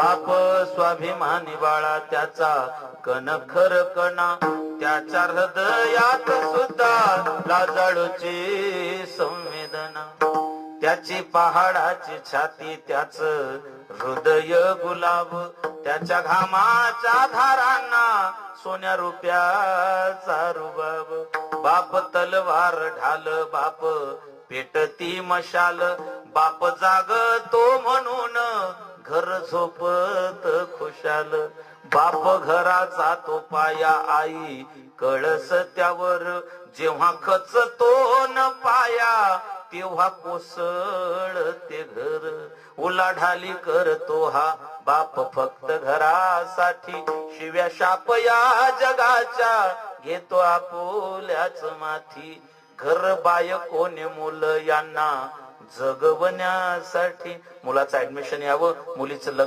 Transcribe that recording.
बाप स्वाभिमानी बाळा त्याचा कणखर कणा त्याच्या हृदयात सुद्धा लाजाळूची संवेदना. त्याची पहाडाची छाती त्याच हृदय गुलाब त्याच्या घामाच्या धारांना सोन्या रुपयाचा रुबाब. बाप तलवार ढाल बाप पेटती मशाल बाप जागतो तो घर झोपत खुशाल. बाप घराचा तो पाया आई कळस त्यावर. जेव्हा खचतो न पाया तेव्हा कोसळते घर. उलाढाली करतो हा बाप फक्त घरासाठी. शिव्या शाप या जगाच्या घेतो आपुल्याच माथी. घर बाय कोणी मुलं यांना जगवण्यासाठी मुलाचं ऍडमिशन यावं मुलीचं लग्न